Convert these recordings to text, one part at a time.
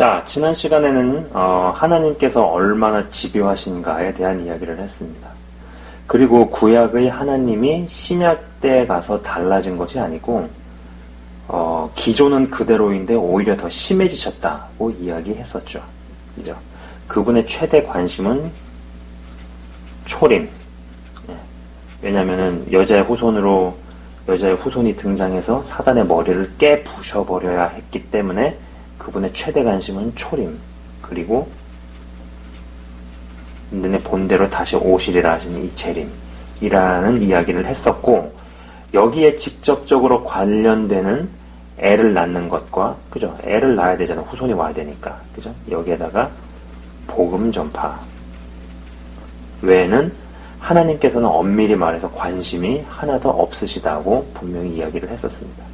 자, 지난 시간에는 어, 하나님께서 얼마나 집요하신가에 대한 이야기를 했습니다. 그리고 구약의 하나님이 신약 때 가서 달라진 것이 아니고 어, 기존은 그대로인데 오히려 더 심해지셨다고 이야기했었죠. 그죠? 그분의 최대 관심은 초림. 예. 왜냐면은 여자의 후손으로 여자의 후손이 등장해서 사단의 머리를 깨 부셔버려야 했기 때문에 그분의 최대 관심은 초림. 그리고 너네 본대로 다시 오시리라 하시는 이 재림이라는 이야기를 했었고 여기에 직접적으로 관련되는 애를 낳는 것과 그죠? 애를 낳아야 되잖아. 후손이 와야 되니까. 그죠? 여기에다가 복음 전파 외에는 하나님께서는 엄밀히 말해서 관심이 하나도 없으시다고 분명히 이야기를 했었습니다.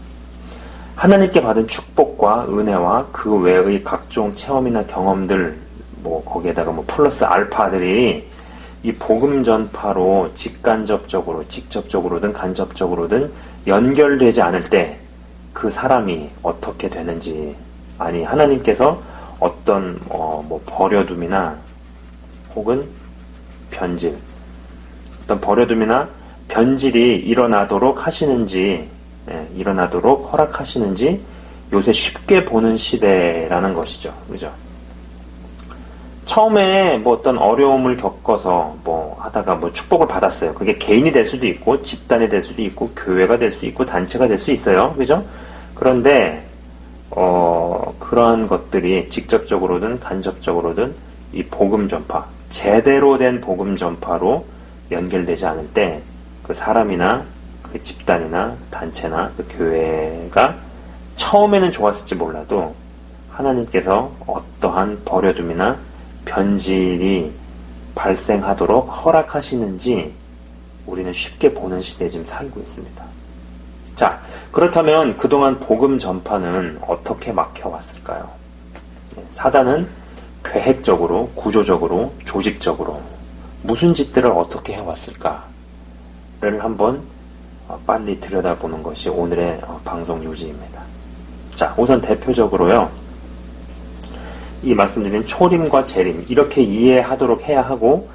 하나님께 받은 축복과 은혜와 그 외의 각종 체험이나 경험들 뭐 거기에다가 뭐 플러스 알파들이 이 복음 전파로 직간접적으로 직접적으로든 간접적으로든 연결되지 않을 때 그 사람이 어떻게 되는지 아니 하나님께서 어떤 어, 뭐 버려둠이나 혹은 변질 어떤 버려둠이나 변질이 일어나도록 하시는지 예, 일어나도록 허락하시는지 요새 쉽게 보는 시대라는 것이죠. 그죠? 처음에 뭐 어떤 어려움을 겪어서 뭐 하다가 뭐 축복을 받았어요. 그게 개인이 될 수도 있고 집단이 될 수도 있고 교회가 될 수 있고 단체가 될 수 있어요. 그죠? 그런데 어 그러한 것들이 직접적으로든 간접적으로든 이 복음 전파 제대로 된 복음 전파로 연결되지 않을 때 그 사람이나 그 집단이나 단체나 그 교회가 처음에는 좋았을지 몰라도 하나님께서 어떠한 버려둠이나 변질이 발생하도록 허락하시는지 우리는 쉽게 보는 시대에 지금 살고 있습니다. 자, 그렇다면 그동안 복음 전파는 어떻게 막혀왔을까요? 네, 사단은 계획적으로, 구조적으로, 조직적으로 무슨 짓들을 어떻게 해왔을까를 한번 어, 빨리 들여다보는 것이 오늘의 어, 방송 요지입니다. 자, 우선 대표적으로요. 이 말씀드린 초림과 재림 이렇게 이해하도록 해야 하고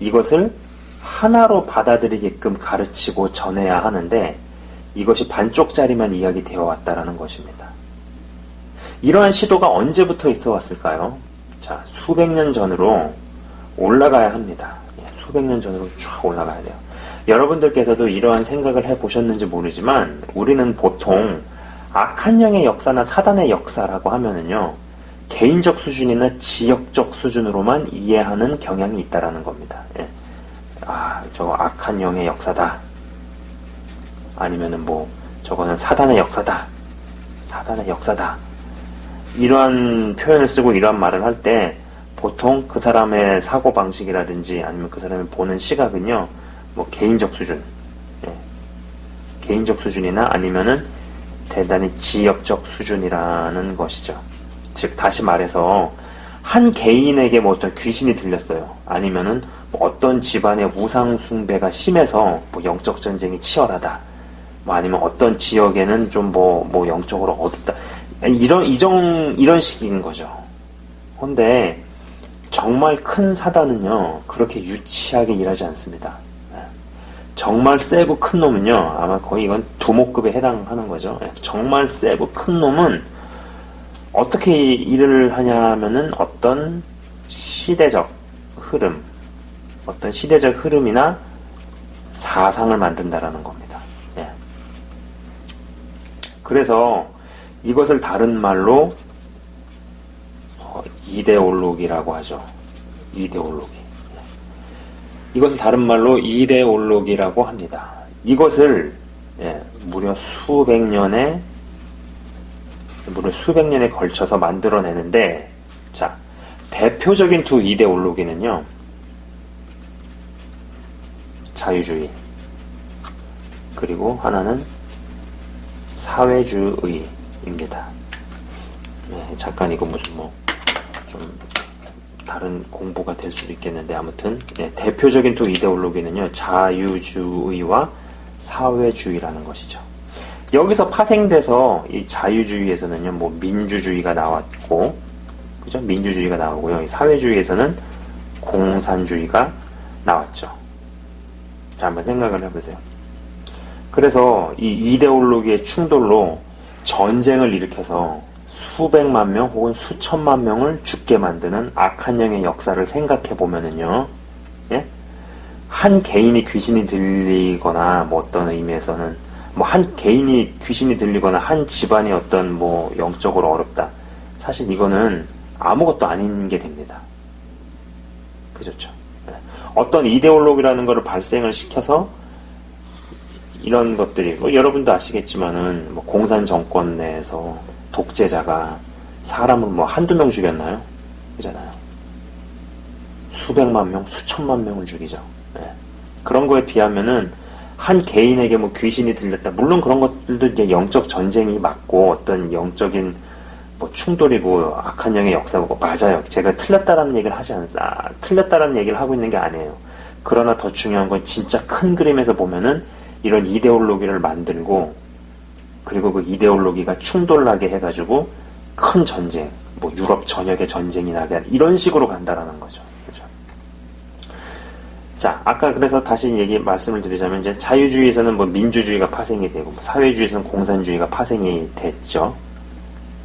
이것을 하나로 받아들이게끔 가르치고 전해야 하는데 이것이 반쪽짜리만 이야기 되어 왔다라는 것입니다. 이러한 시도가 언제부터 있어 왔을까요? 자, 수백 년 전으로 올라가야 합니다. 예, 수백 년 전으로 쫙 올라가야 돼요. 여러분들께서도 이러한 생각을 해 보셨는지 모르지만 우리는 보통 악한 영의 역사나 사단의 역사라고 하면은요. 개인적 수준이나 지역적 수준으로만 이해하는 경향이 있다라는 겁니다. 예. 아, 저거 악한 영의 역사다. 아니면은 뭐 저거는 사단의 역사다. 사단의 역사다. 이러한 표현을 쓰고 이러한 말을 할 때 보통 그 사람의 사고 방식이라든지 아니면 그 사람이 보는 시각은요, 뭐 개인적 수준, 예. 개인적 수준이나 아니면은 대단히 지역적 수준이라는 것이죠. 즉 다시 말해서 한 개인에게 뭐 어떤 귀신이 들렸어요. 아니면은 뭐 어떤 집안의 우상 숭배가 심해서 뭐 영적 전쟁이 치열하다. 뭐 아니면 어떤 지역에는 좀 뭐뭐 뭐 영적으로 어둡다. 이런 이정 이런 식인 거죠. 근데 정말 큰 사단은요 그렇게 유치하게 일하지 않습니다. 예. 정말 세고 큰 놈은요 아마 거의 이건 두목급에 해당하는 거죠. 예. 정말 세고 큰 놈은 어떻게 일을 하냐면은 어떤 시대적 흐름, 어떤 시대적 흐름이나 사상을 만든다라는 겁니다. 예. 그래서 이것을 다른 말로 어, 이데올로기라고 하죠. 이데올로기. 예. 이것을 다른 말로 이데올로기라고 합니다. 이것을 예, 무려 수백 년의 무려 수백 년에 걸쳐서 만들어내는데 자 대표적인 두 이데올로기는요 자유주의 그리고 하나는 사회주의입니다. 네, 잠깐 이거 무슨 뭐 좀 다른 공부가 될 수도 있겠는데 아무튼 네, 대표적인 두 이데올로기는요 자유주의와 사회주의라는 것이죠. 여기서 파생돼서 이 자유주의에서는요, 뭐 민주주의가 나왔고, 그죠? 민주주의가 나오고요. 사회주의에서는 공산주의가 나왔죠. 자, 한번 생각을 해보세요. 그래서 이 이데올로기의 충돌로 전쟁을 일으켜서 수백만 명 혹은 수천만 명을 죽게 만드는 악한 영의 역사를 생각해 보면은요, 예? 한 개인이 귀신이 들리거나 뭐 어떤 의미에서는 뭐 한 개인이 귀신이 들리거나 한 집안이 어떤 뭐 영적으로 어렵다. 사실 이거는 아무것도 아닌 게 됩니다. 그렇죠. 예. 어떤 이데올로기라는 것을 발생을 시켜서 이런 것들이 뭐 여러분도 아시겠지만은 뭐 공산 정권 내에서 독재자가 사람을 뭐 한두 명 죽였나요? 그잖아요. 수백만 명, 수천만 명을 죽이죠. 네. 그런 거에 비하면은 한 개인에게 뭐 귀신이 들렸다. 물론 그런 것들도 이제 영적 전쟁이 맞고 어떤 영적인 뭐 충돌이고 악한 영의 역사고 맞아요. 제가 틀렸다라는 얘기를 하지 않습니다. 아, 틀렸다라는 얘기를 하고 있는 게 아니에요. 그러나 더 중요한 건 진짜 큰 그림에서 보면은 이런 이데올로기를 만들고 그리고 그 이데올로기가 충돌나게 해가지고 큰 전쟁, 뭐 유럽 전역의 전쟁이 나게 이런 식으로 간다라는 거죠. 그죠? 자, 아까 그래서 다시 얘기 말씀을 드리자면 이제 자유주의에서는 뭐 민주주의가 파생이 되고 뭐 사회주의에서는 공산주의가 파생이 됐죠.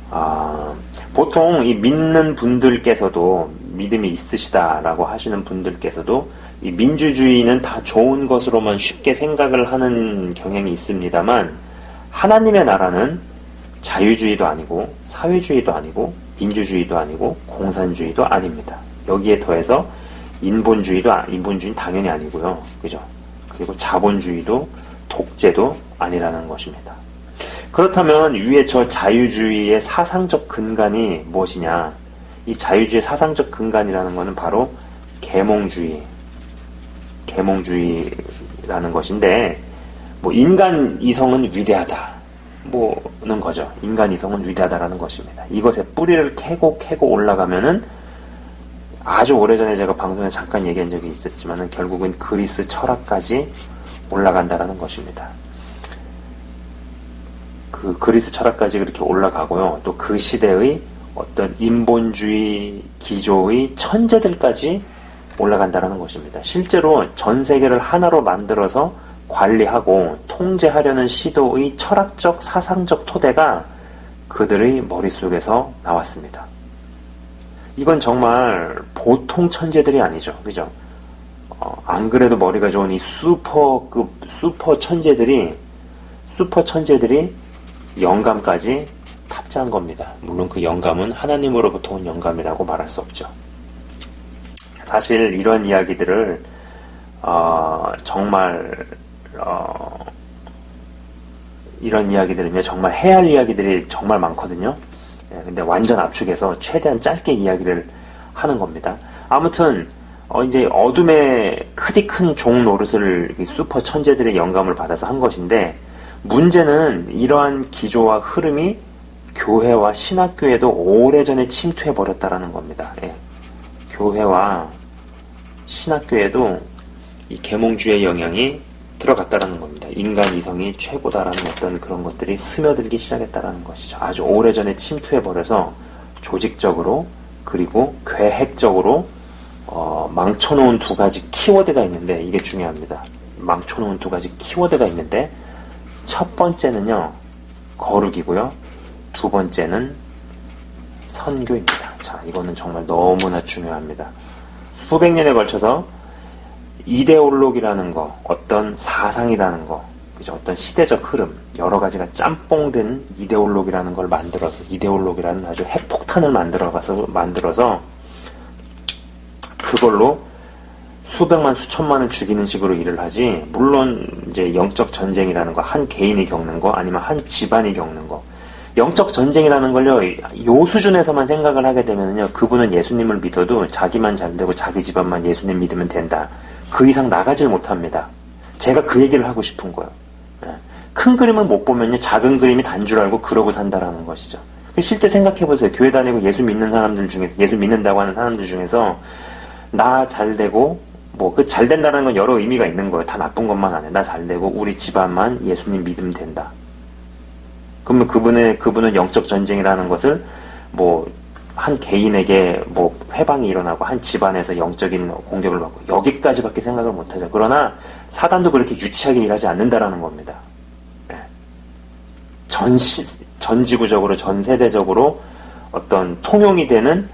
아, 보통 이 믿는 분들께서도 믿음이 있으시다라고 하시는 분들께서도 이 민주주의는 다 좋은 것으로만 쉽게 생각을 하는 경향이 있습니다만 하나님의 나라는 자유주의도 아니고 사회주의도 아니고 민주주의도 아니고 공산주의도 아닙니다. 여기에 더해서 인본주의도 아, 인본주의는 당연히 아니고요. 그죠? 그리고 자본주의도 독재도 아니라는 것입니다. 그렇다면 위에 저 자유주의의 사상적 근간이 무엇이냐? 이 자유주의 사상적 근간이라는 것은 바로 계몽주의, 계몽주의라는 것인데, 뭐 인간 이성은 위대하다. 뭐는 거죠. 인간 이성은 위대하다라는 것입니다. 이것의 뿌리를 캐고 캐고 올라가면은 아주 오래전에 제가 방송에 잠깐 얘기한 적이 있었지만은 결국은 그리스 철학까지 올라간다라는 것입니다. 그 그리스 철학까지 그렇게 올라가고요. 또 그 시대의 어떤 인본주의 기조의 천재들까지 올라간다라는 것입니다. 실제로 전 세계를 하나로 만들어서 관리하고 통제하려는 시도의 철학적 사상적 토대가 그들의 머릿속에서 나왔습니다. 이건 정말 보통 천재들이 아니죠. 그죠? 어, 안 그래도 머리가 좋은 이 슈퍼급, 슈퍼 천재들이, 슈퍼 천재들이 영감까지 탑재한 겁니다. 물론 그 영감은 하나님으로부터 온 영감이라고 말할 수 없죠. 사실 이런 이야기들을, 어, 정말, 어, 이런 이야기들은요, 정말 해야 할 이야기들이 정말 많거든요. 예, 근데 완전 압축해서 최대한 짧게 이야기를 하는 겁니다. 아무튼 어 이제 어둠의 크디 큰 종 노릇을 슈퍼 천재들의 영감을 받아서 한 것인데 문제는 이러한 기조와 흐름이 교회와 신학교에도 오래전에 침투해 버렸다라는 겁니다. 예. 교회와 신학교에도 이 계몽주의 영향이 들어갔다라는 겁니다. 인간 이성이 최고다라는 어떤 그런 것들이 스며들기 시작했다라는 것이죠. 아주 오래전에 침투해버려서 조직적으로 그리고 계획적으로 어, 망쳐놓은 두 가지 키워드가 있는데 이게 중요합니다. 망쳐놓은 두 가지 키워드가 있는데 첫 번째는요 거룩이고요 두 번째는 선교입니다. 자 이거는 정말 너무나 중요합니다. 수백 년에 걸쳐서 이데올로기라는 거, 어떤 사상이라는 거, 그죠? 어떤 시대적 흐름, 여러 가지가 짬뽕된 이데올로기라는 걸 만들어서, 이데올로기라는 아주 핵폭탄을 만들어가서, 만들어서, 그걸로 수백만, 수천만을 죽이는 식으로 일을 하지, 물론, 이제 영적 전쟁이라는 거, 한 개인이 겪는 거, 아니면 한 집안이 겪는 거, 영적 전쟁이라는 걸요, 요 수준에서만 생각을 하게 되면요, 그분은 예수님을 믿어도 자기만 잘 되고 자기 집안만 예수님 믿으면 된다. 그 이상 나가질 못합니다. 제가 그 얘기를 하고 싶은 거예요. 예. 큰 그림을 못 보면요, 작은 그림이 단 줄 알고 그러고 산다라는 것이죠. 실제 생각해 보세요. 교회 다니고 예수 믿는 사람들 중에서, 예수 믿는다고 하는 사람들 중에서, 나 잘 되고, 뭐, 그 잘 된다는 건 여러 의미가 있는 거예요. 다 나쁜 것만 아니에요. 나잘 되고, 우리 집안만 예수님 믿으면 된다. 그러면 그분의, 그분은 영적 전쟁이라는 것을, 뭐, 한 개인에게 뭐 회방이 일어나고 한 집안에서 영적인 공격을 받고 여기까지밖에 생각을 못하죠. 그러나 사단도 그렇게 유치하게 일하지 않는다라는 겁니다. 예. 전 시, 전 지구적으로 전 세대적으로 어떤 통용이 되는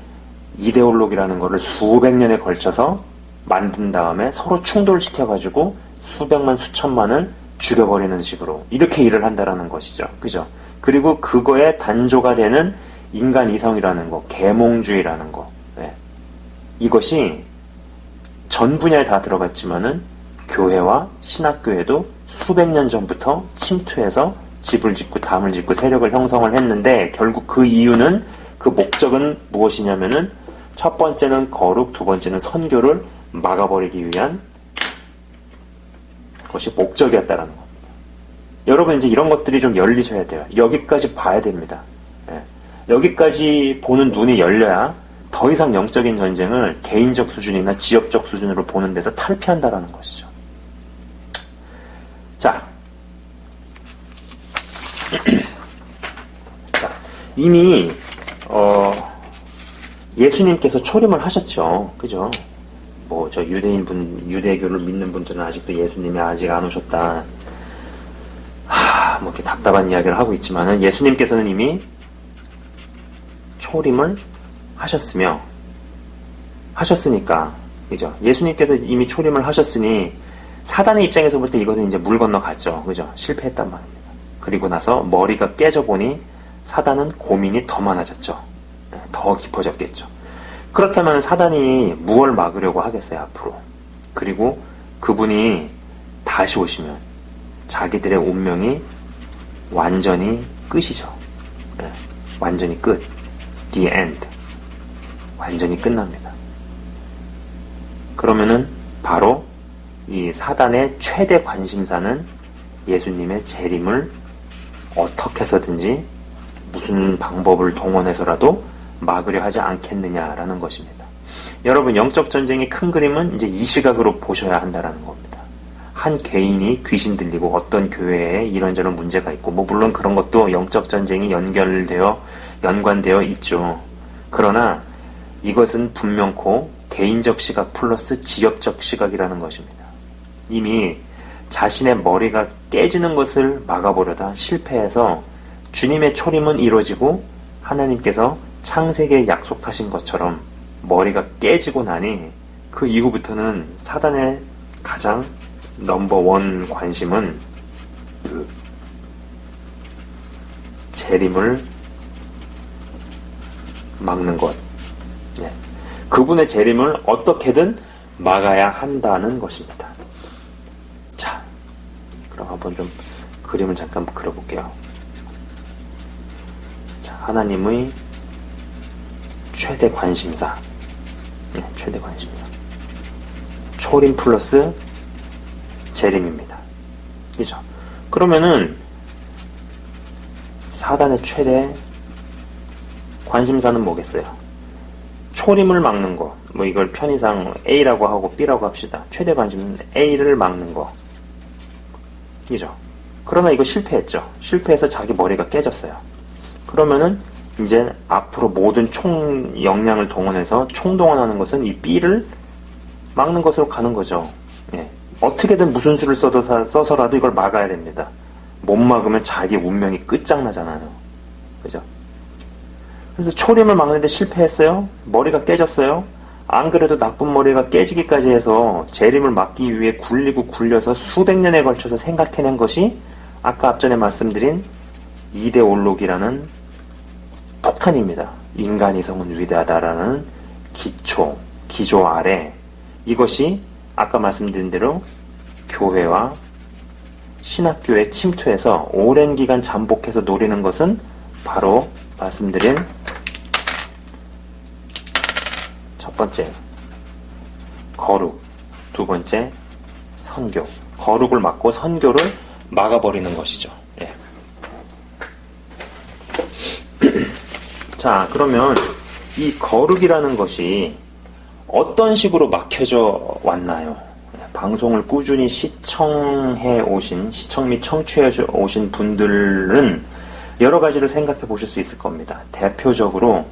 이데올로기라는 것을 수백 년에 걸쳐서 만든 다음에 서로 충돌시켜가지고 수백만 수천만을 죽여버리는 식으로 이렇게 일을 한다라는 것이죠. 그죠? 그리고 그거에 단조가 되는 인간 이성이라는 거, 계몽주의라는 거. 네. 이것이 전 분야에 다 들어갔지만은 교회와 신학교에도 수백 년 전부터 침투해서 집을 짓고 담을 짓고 세력을 형성을 했는데 결국 그 이유는 그 목적은 무엇이냐면은 첫 번째는 거룩, 두 번째는 선교를 막아버리기 위한 것이 목적이었다라는 겁니다. 여러분 이제 이런 것들이 좀 열리셔야 돼요. 여기까지 봐야 됩니다. 예. 여기까지 보는 눈이 열려야 더 이상 영적인 전쟁을 개인적 수준이나 지역적 수준으로 보는 데서 탈피한다라는 것이죠. 자, 자 이미 어, 예수님께서 초림을 하셨죠, 그죠? 뭐 저 유대인 분 유대교를 믿는 분들은 아직도 예수님이 아직 안 오셨다. 하, 뭐 이렇게 답답한 이야기를 하고 있지만은 예수님께서는 이미 초림을 하셨으며 하셨으니까 그죠? 예수님께서 이미 초림을 하셨으니 사단의 입장에서 볼 때 이것은 이제 물 건너갔죠, 그죠? 실패했단 말입니다. 그리고 나서 머리가 깨져 보니 사단은 고민이 더 많아졌죠. 네, 더 깊어졌겠죠. 그렇다면 사단이 무엇을 막으려고 하겠어요, 앞으로. 그리고 그분이 다시 오시면 자기들의 운명이 완전히 끝이죠. 네, 완전히 끝. The end. 완전히 끝납니다. 그러면은 바로 이 사단의 최대 관심사는 예수님의 재림을 어떻게 해서든지 무슨 방법을 동원해서라도 막으려 하지 않겠느냐라는 것입니다. 여러분 영적 전쟁의 큰 그림은 이제 이 시각으로 보셔야 한다라는 겁니다. 한 개인이 귀신 들리고 어떤 교회에 이런저런 문제가 있고 뭐 물론 그런 것도 영적 전쟁이 연결되어 연관되어 있죠. 그러나 이것은 분명코 개인적 시각 플러스 지역적 시각이라는 것입니다. 이미 자신의 머리가 깨지는 것을 막아보려다 실패해서 주님의 초림은 이루어지고 하나님께서 창세기에 약속하신 것처럼 머리가 깨지고 나니 그 이후부터는 사단의 가장 넘버원 관심은 그 재림을 막는 것. 네. 그분의 재림을 어떻게든 막아야 한다는 것입니다. 자, 그럼 한번 좀 그림을 잠깐 그려볼게요. 자, 하나님의 최대 관심사. 네, 최대 관심사. 초림 플러스 재림입니다. 그죠? 그러면은 사단의 최대 관심사는 뭐겠어요? 초림을 막는 거. 뭐 이걸 편의상 A라고 하고 B라고 합시다. 최대 관심은 A를 막는 거. 이죠. 그러나 이거 실패했죠. 실패해서 자기 머리가 깨졌어요. 그러면은 이제 앞으로 모든 총 역량을 동원해서 총동원하는 것은 이 B를 막는 것으로 가는 거죠. 예. 어떻게든 무슨 수를 써도 써서라도 이걸 막아야 됩니다. 못 막으면 자기 운명이 끝장나잖아요. 그래서 초림을 막는데 실패했어요. 머리가 깨졌어요. 안 그래도 나쁜 머리가 깨지기까지 해서 재림을 막기 위해 굴리고 굴려서 수백 년에 걸쳐서 생각해낸 것이 아까 앞전에 말씀드린 이데올로기라는 폭탄입니다. 인간 이성은 위대하다라는 기초, 기조 아래 이것이 아까 말씀드린 대로 교회와 신학교에 침투해서 오랜 기간 잠복해서 노리는 것은 바로 말씀드린 첫 번째 거룩, 두 번째 선교. 거룩을 막고 선교를 막아버리는 것이죠. 예. 자, 그러면 이 거룩이라는 것이 어떤 식으로 막혀져 왔나요? 예, 방송을 꾸준히 시청해 오신, 시청 및 청취해 오신 분들은 여러 가지를 생각해 보실 수 있을 겁니다. 대표적으로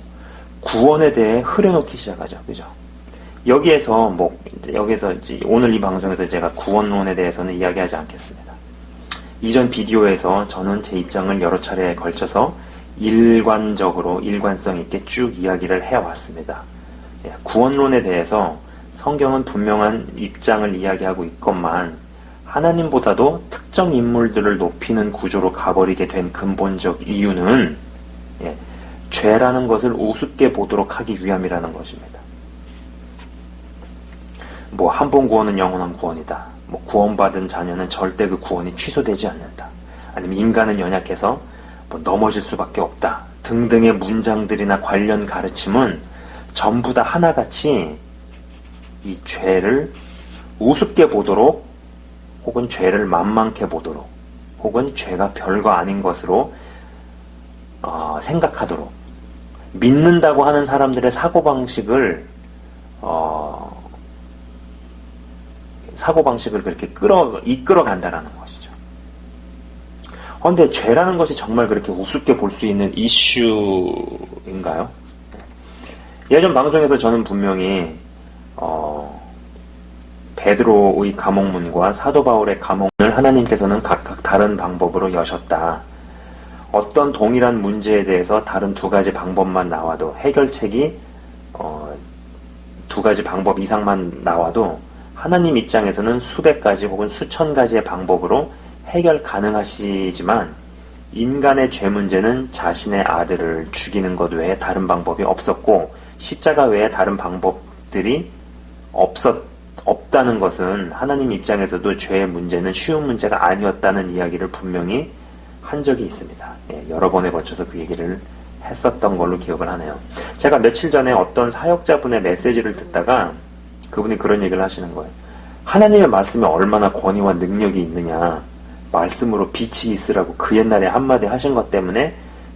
구원에 대해 흐려놓기 시작하죠. 그죠? 여기에서 뭐 여기서 오늘 이 방송에서 제가 구원론에 대해서는 이야기하지 않겠습니다. 이전 비디오에서 저는 제 입장을 여러 차례에 걸쳐서 일관적으로 일관성 있게 쭉 이야기를 해왔습니다. 예, 구원론에 대해서 성경은 분명한 입장을 이야기하고 있건만 하나님보다도 특정 인물들을 높이는 구조로 가버리게 된 근본적 이유는 예, 죄라는 것을 우습게 보도록 하기 위함이라는 것입니다. 뭐 한 번 구원은 영원한 구원이다. 뭐 구원받은 자녀는 절대 그 구원이 취소되지 않는다. 아니면 인간은 연약해서 뭐 넘어질 수밖에 없다. 등등의 문장들이나 관련 가르침은 전부 다 하나같이 이 죄를 우습게 보도록 혹은 죄를 만만케 보도록 혹은 죄가 별거 아닌 것으로 어, 생각하도록 믿는다고 하는 사람들의 사고방식을 어, 사고방식을 그렇게 끌어 이끌어 간다라는 것이죠. 그런데 죄라는 것이 정말 그렇게 우습게 볼 수 있는 이슈인가요? 예전 방송에서 저는 분명히 어, 베드로의 감옥문과 사도 바울의 감옥문을 하나님께서는 각각 다른 방법으로 여셨다. 어떤 동일한 문제에 대해서 다른 두 가지 방법만 나와도 해결책이 어, 두 가지 방법 이상만 나와도 하나님 입장에서는 수백 가지 혹은 수천 가지의 방법으로 해결 가능하시지만 인간의 죄 문제는 자신의 아들을 죽이는 것 외에 다른 방법이 없었고 십자가 외에 다른 방법들이 없었 없다는 것은 하나님 입장에서도 죄의 문제는 쉬운 문제가 아니었다는 이야기를 분명히 한 적이 있습니다. 예, 여러 번에 걸쳐서 그 얘기를 했었던 걸로 기억을 하네요. 제가 며칠 전에 어떤 사역자분의 메시지를 듣다가 그분이 그런 얘기를 하시는 거예요. 하나님의 말씀에 얼마나 권위와 능력이 있느냐. 말씀으로 빛이 있으라고 그 옛날에 한마디 하신 것 때문에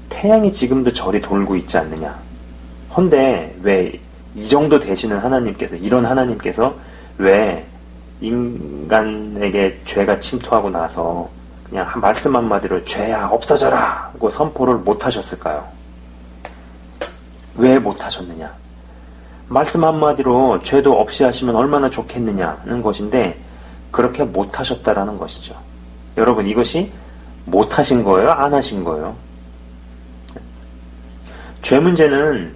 태양이 지금도 저리 돌고 있지 않느냐. 헌데 왜 이 정도 되시는 하나님께서 이런 하나님께서 왜 인간에게 죄가 침투하고 나서 그냥 한 말씀 한마디로 죄야 없어져라 하고 선포를 못 하셨을까요? 왜 못 하셨느냐? 말씀 한마디로 죄도 없이 하시면 얼마나 좋겠느냐는 것인데 그렇게 못 하셨다라는 것이죠. 여러분 이것이 못 하신 거예요? 안 하신 거예요? 죄 문제는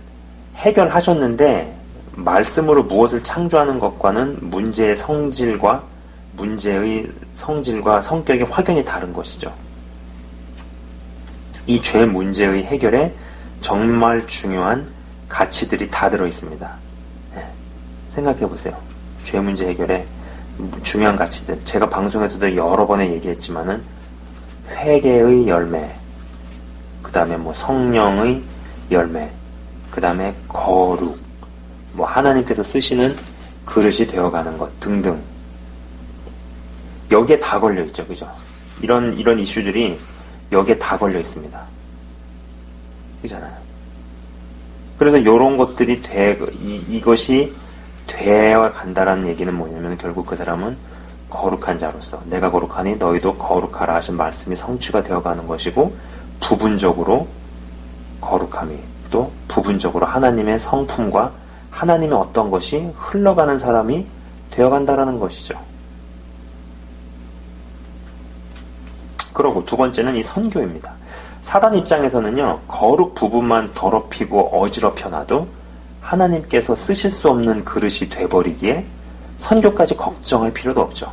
해결하셨는데 말씀으로 무엇을 창조하는 것과는 문제의 성질과 문제의 성질과 성격이 확연히 다른 것이죠. 이 죄 문제의 해결에 정말 중요한 가치들이 다 들어 있습니다. 네. 생각해 보세요. 죄 문제 해결에 중요한 가치들. 제가 방송에서도 여러 번에 얘기했지만은 회개의 열매, 그 다음에 뭐 성령의 열매, 그 다음에 거룩, 뭐 하나님께서 쓰시는 그릇이 되어가는 것 등등. 여기에 다 걸려 있죠, 그죠? 이런 이런 이슈들이 여기에 다 걸려 있습니다. 그잖아요. 그래서 이런 것들이 돼 이, 이것이 되어 간다라는 얘기는 뭐냐면 결국 그 사람은 거룩한 자로서 내가 거룩하니 너희도 거룩하라 하신 말씀이 성취가 되어가는 것이고 부분적으로 거룩함이 또 부분적으로 하나님의 성품과 하나님의 어떤 것이 흘러가는 사람이 되어간다라는 것이죠. 그러고 두 번째는 이 선교입니다. 사단 입장에서는요, 거룩 부분만 더럽히고 어지럽혀 놔도 하나님께서 쓰실 수 없는 그릇이 돼버리기에 선교까지 걱정할 필요도 없죠.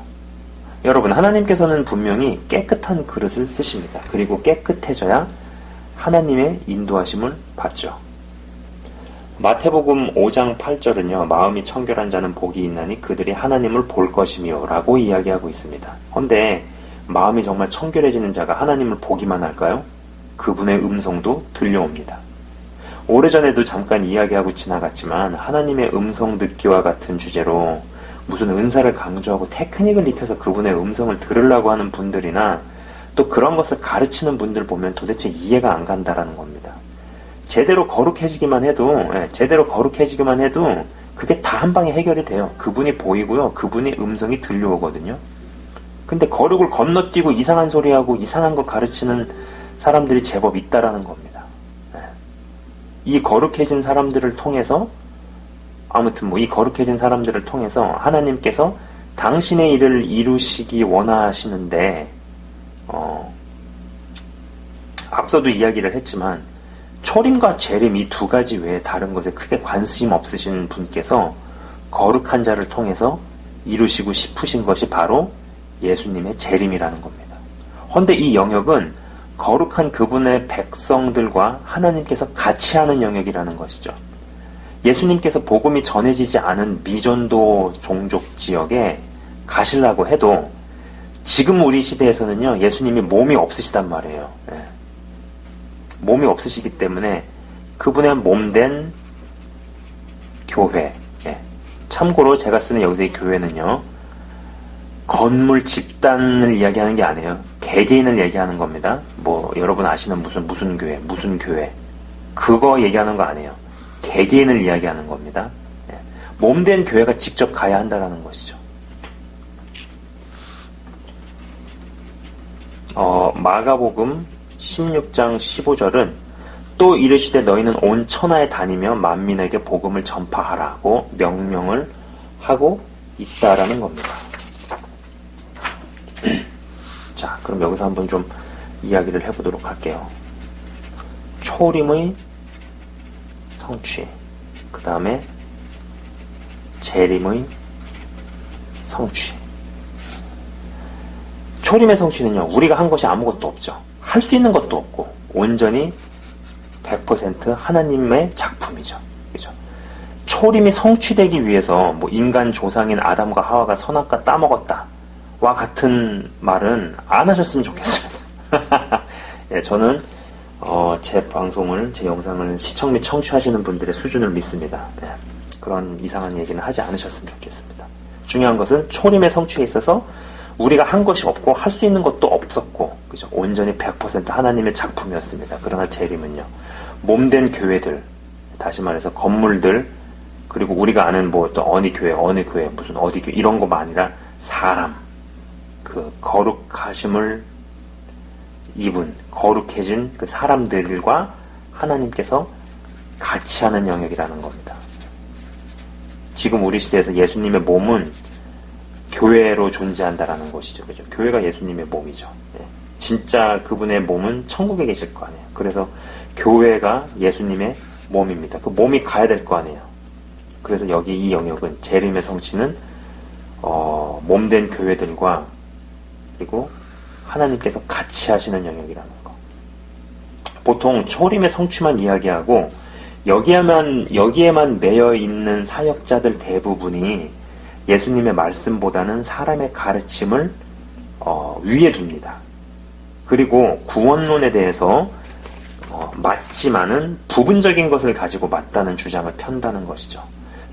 여러분, 하나님께서는 분명히 깨끗한 그릇을 쓰십니다. 그리고 깨끗해져야 하나님의 인도하심을 받죠. 마태복음 5장 8절은요, 마음이 청결한 자는 복이 있나니 그들이 하나님을 볼 것이며 라고 이야기하고 있습니다. 그런데 마음이 정말 청결해지는 자가 하나님을 보기만 할까요? 그분의 음성도 들려옵니다. 오래전에도 잠깐 이야기하고 지나갔지만 하나님의 음성 듣기와 같은 주제로 무슨 은사를 강조하고 테크닉을 익혀서 그분의 음성을 들으려고 하는 분들이나 또 그런 것을 가르치는 분들 보면 도대체 이해가 안 간다라는 겁니다. 제대로 거룩해지기만 해도 예, 제대로 거룩해지기만 해도 그게 다 한 방에 해결이 돼요. 그분이 보이고요. 그분의 음성이 들려오거든요. 근데 거룩을 건너뛰고 이상한 소리하고 이상한 거 가르치는 사람들이 제법 있다라는 겁니다. 예. 이 거룩해진 사람들을 통해서 아무튼 뭐 이 거룩해진 사람들을 통해서 하나님께서 당신의 일을 이루시기 원하시는데 어, 앞서도 이야기를 했지만 초림과 재림 이 두 가지 외에 다른 것에 크게 관심 없으신 분께서 거룩한 자를 통해서 이루시고 싶으신 것이 바로 예수님의 재림이라는 겁니다. 헌데 이 영역은 거룩한 그분의 백성들과 하나님께서 같이 하는 영역이라는 것이죠. 예수님께서 복음이 전해지지 않은 미전도 종족 지역에 가시려고 해도 지금 우리 시대에서는요, 예수님이 몸이 없으시단 말이에요. 예. 몸이 없으시기 때문에 그분의 몸된 교회. 예. 참고로 제가 쓰는 여기서 의 교회는요, 건물 집단을 이야기하는 게 아니에요. 개개인을 얘기하는 겁니다. 뭐, 여러분 아시는 무슨, 무슨 교회, 무슨 교회. 그거 얘기하는 거 아니에요. 개개인을 이야기하는 겁니다. 예. 몸된 교회가 직접 가야 한다는 것이죠. 어, 마가복음 16장 15절은 또 이르시되 너희는 온 천하에 다니며 만민에게 복음을 전파하라고 명령을 하고 있다라는 겁니다. 자, 그럼 여기서 한번 좀 이야기를 해보도록 할게요. 초림의 성취, 그 다음에 재림의 성취. 초림의 성취는요, 우리가 한 것이 아무것도 없죠. 할 수 있는 것도 없고, 온전히 100% 하나님의 작품이죠. 그죠? 초림이 성취되기 위해서 뭐 인간 조상인 아담과 하와가 선악과 따먹었다. 와 같은 말은 안 하셨으면 좋겠습니다. 예, 저는 어, 제 방송을, 제 영상을 시청 및 청취하시는 분들의 수준을 믿습니다. 예, 그런 이상한 얘기는 하지 않으셨으면 좋겠습니다. 중요한 것은 초림의 성취에 있어서 우리가 한 것이 없고 할 수 있는 것도 없었고, 그죠? 온전히 100% 하나님의 작품이었습니다. 그러나 재림은요, 몸된 교회들, 다시 말해서 건물들, 그리고 우리가 아는 뭐 또 어느 교회, 어느 교회, 무슨 어디 교회, 이런 것만 아니라 사람, 그 거룩하심을 입은 거룩해진 그 사람들과 하나님께서 같이 하는 영역이라는 겁니다. 지금 우리 시대에서 예수님의 몸은 교회로 존재한다라는 것이죠. 그죠? 교회가 예수님의 몸이죠. 예. 진짜 그분의 몸은 천국에 계실 거 아니에요. 그래서 교회가 예수님의 몸입니다. 그 몸이 가야 될 거 아니에요. 그래서 여기 이 영역은 재림의 성취는 어, 몸된 교회들과 그리고 하나님께서 같이 하시는 영역이라는 거. 보통 초림의 성취만 이야기하고 여기에만 여기에만 매여 있는 사역자들 대부분이 예수님의 말씀보다는 사람의 가르침을 어, 위에 둡니다. 그리고 구원론에 대해서 어, 맞지만은 부분적인 것을 가지고 맞다는 주장을 편다는 것이죠.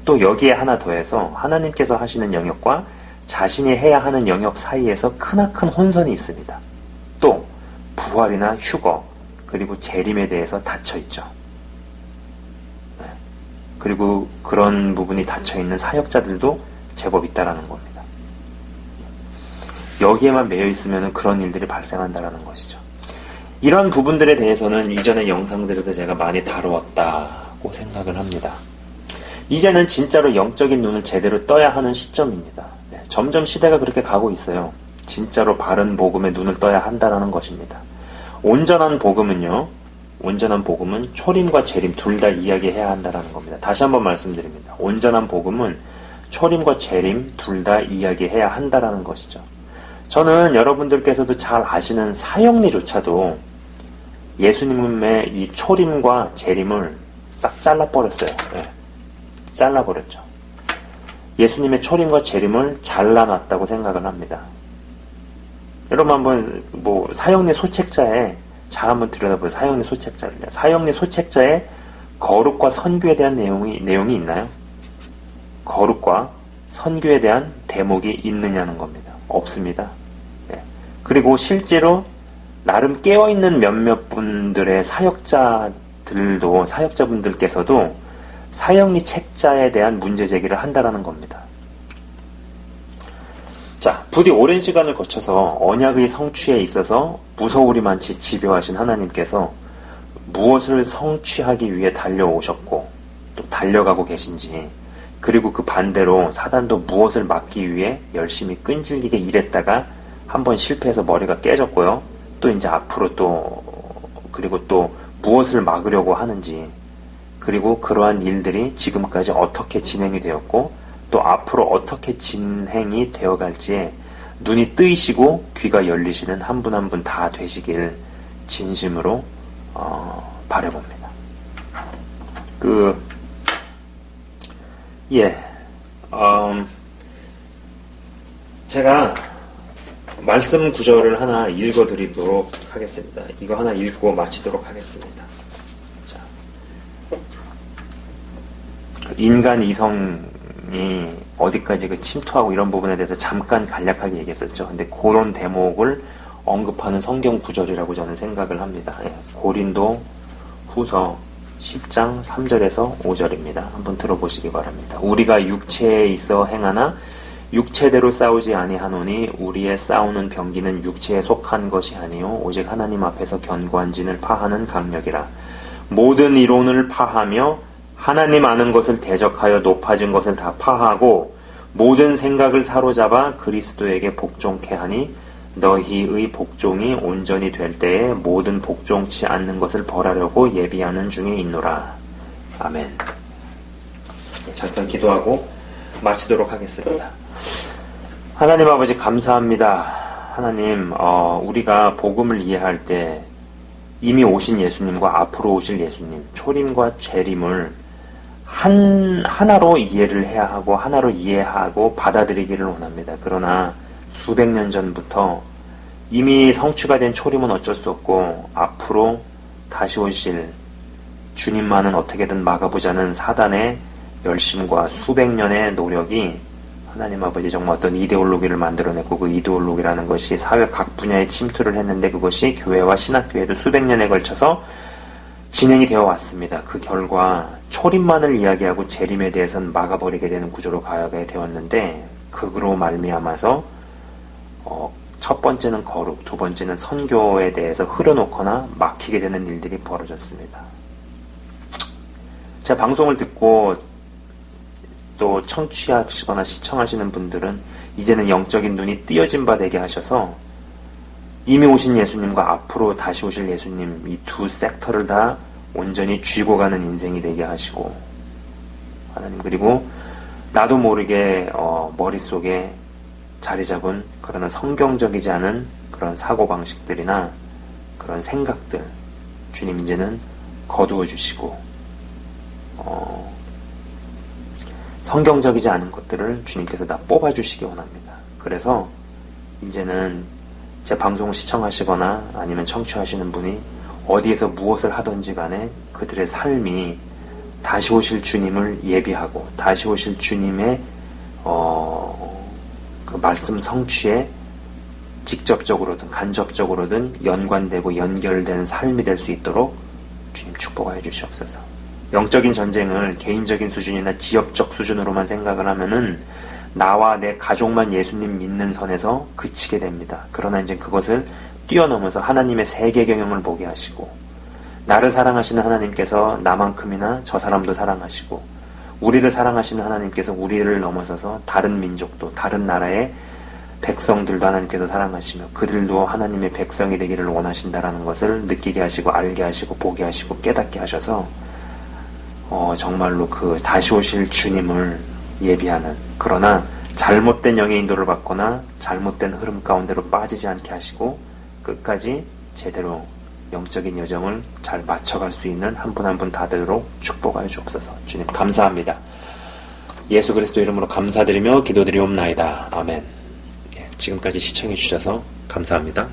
또 여기에 하나 더해서 하나님께서 하시는 영역과 자신이 해야 하는 영역 사이에서 크나큰 혼선이 있습니다. 또 부활이나 휴거 그리고 재림에 대해서 닫혀 있죠. 네. 그리고 그런 부분이 닫혀 있는 사역자들도 제법 있다라는 겁니다. 여기에만 매여 있으면 그런 일들이 발생한다라는 것이죠. 이런 부분들에 대해서는 이전의 영상들에서 제가 많이 다루었다고 생각을 합니다. 이제는 진짜로 영적인 눈을 제대로 떠야 하는 시점입니다. 네, 점점 시대가 그렇게 가고 있어요. 진짜로 바른 복음에 눈을 떠야 한다라는 것입니다. 온전한 복음은요, 온전한 복음은 초림과 재림 둘 다 이야기해야 한다라는 겁니다. 다시 한번 말씀드립니다. 온전한 복음은 초림과 재림 둘 다 이야기해야 한다라는 것이죠. 저는 여러분들께서도 잘 아시는 사형리조차도 예수님의 이 초림과 재림을 싹 잘라버렸어요. 네. 잘라버렸죠. 예수님의 초림과 재림을 잘라놨다고 생각을 합니다. 여러분 한번 뭐 사형리 소책자에 잘 한번 들여다보세요. 사형리 소책자를. 사형리 소책자에 거룩과 선교에 대한 내용이 내용이 있나요? 거룩과 선교에 대한 대목이 있느냐는 겁니다. 없습니다. 네. 그리고 실제로 나름 깨어있는 몇몇 분들의 사역자들도 사역자분들께서도 사형리 책자에 대한 문제 제기를 한다라는 겁니다. 자, 부디 오랜 시간을 거쳐서 언약의 성취에 있어서 무서우리만치 지배하신 하나님께서 무엇을 성취하기 위해 달려오셨고 또 달려가고 계신지 그리고 그 반대로 사단도 무엇을 막기 위해 열심히 끈질기게 일했다가 한번 실패해서 머리가 깨졌고요. 또 이제 앞으로 또 그리고 또 무엇을 막으려고 하는지 그리고 그러한 일들이 지금까지 어떻게 진행이 되었고 또 앞으로 어떻게 진행이 되어 갈지에 눈이 뜨이시고 귀가 열리시는 한 분 한 분 다 되시길 진심으로 어, 바라봅니다. 그 예, 음, 제가 말씀 구절을 하나 읽어드리도록 하겠습니다. 이거 하나 읽고 마치도록 하겠습니다. 자, 그 인간 이성이 어디까지 그 침투하고 이런 부분에 대해서 잠깐 간략하게 얘기했었죠. 근데 그런 대목을 언급하는 성경 구절이라고 저는 생각을 합니다. 예, 고린도 후서 10장 3절에서 5절입니다. 한번 들어보시기 바랍니다. 우리가 육체에 있어 행하나 육체대로 싸우지 아니하노니 우리의 싸우는 병기는 육체에 속한 것이 아니요 오직 하나님 앞에서 견고한 진을 파하는 강력이라 모든 이론을 파하며 하나님 아는 것을 대적하여 높아진 것을 다 파하고 모든 생각을 사로잡아 그리스도에게 복종케 하니 너희의 복종이 온전히 될 때에 모든 복종치 않는 것을 벌하려고 예비하는 중에 있노라. 아멘. 네, 잠깐 기도하고 마치도록 하겠습니다. 하나님 아버지 감사합니다. 하나님 어, 우리가 복음을 이해할 때 이미 오신 예수님과 앞으로 오실 예수님 초림과 재림을 한 하나로 이해를 해야 하고 하나로 이해하고 받아들이기를 원합니다. 그러나 수백 년 전부터 이미 성취가 된 초림은 어쩔 수 없고 앞으로 다시 오실 주님만은 어떻게든 막아보자는 사단의 열심과 수백 년의 노력이 하나님 아버지 정말 어떤 이데올로기를 만들어냈고 그 이데올로기라는 것이 사회 각 분야에 침투를 했는데 그것이 교회와 신학교에도 수백 년에 걸쳐서 진행이 되어 왔습니다. 그 결과 초림만을 이야기하고 재림에 대해서는 막아버리게 되는 구조로 가게 되었는데 그로 말미암아서 어, 첫 번째는 거룩, 두 번째는 선교에 대해서 흐려놓거나 막히게 되는 일들이 벌어졌습니다. 제 방송을 듣고 또 청취하시거나 시청하시는 분들은 이제는 영적인 눈이 띄어진 바 되게 하셔서 이미 오신 예수님과 앞으로 다시 오실 예수님 이 두 섹터를 다 온전히 쥐고 가는 인생이 되게 하시고 하나님 그리고 나도 모르게 어, 머릿속에 자리 잡은 그러나 성경적이지 않은 그런 사고방식들이나 그런 생각들 주님 이제는 거두어 주시고 어, 성경적이지 않은 것들을 주님께서 다 뽑아 주시기 원합니다. 그래서 이제는 제 방송을 시청하시거나 아니면 청취하시는 분이 어디에서 무엇을 하든지 간에 그들의 삶이 다시 오실 주님을 예비하고 다시 오실 주님의 어, 그 말씀 성취에 직접적으로든 간접적으로든 연관되고 연결된 삶이 될 수 있도록 주님 축복하여 주시옵소서. 영적인 전쟁을 개인적인 수준이나 지역적 수준으로만 생각을 하면은 나와 내 가족만 예수님 믿는 선에서 그치게 됩니다. 그러나 이제 그것을 뛰어넘어서 하나님의 세계 경영을 보게 하시고 나를 사랑하시는 하나님께서 나만큼이나 저 사람도 사랑하시고 우리를 사랑하시는 하나님께서 우리를 넘어서서 다른 민족도 다른 나라의 백성들도 하나님께서 사랑하시며 그들도 하나님의 백성이 되기를 원하신다라는 것을 느끼게 하시고 알게 하시고 보게 하시고 깨닫게 하셔서 어, 정말로 그 다시 오실 주님을 예비하는 그러나 잘못된 영의 인도를 받거나 잘못된 흐름 가운데로 빠지지 않게 하시고 끝까지 제대로 영적인 여정을 잘 맞춰갈 수 있는 한 분 한 분다 되도록 축복하여 주옵소서. 주님 감사합니다. 예수 그리스도 이름으로 감사드리며 기도드리옵나이다. 아멘. 예, 지금까지 시청해 주셔서 감사합니다.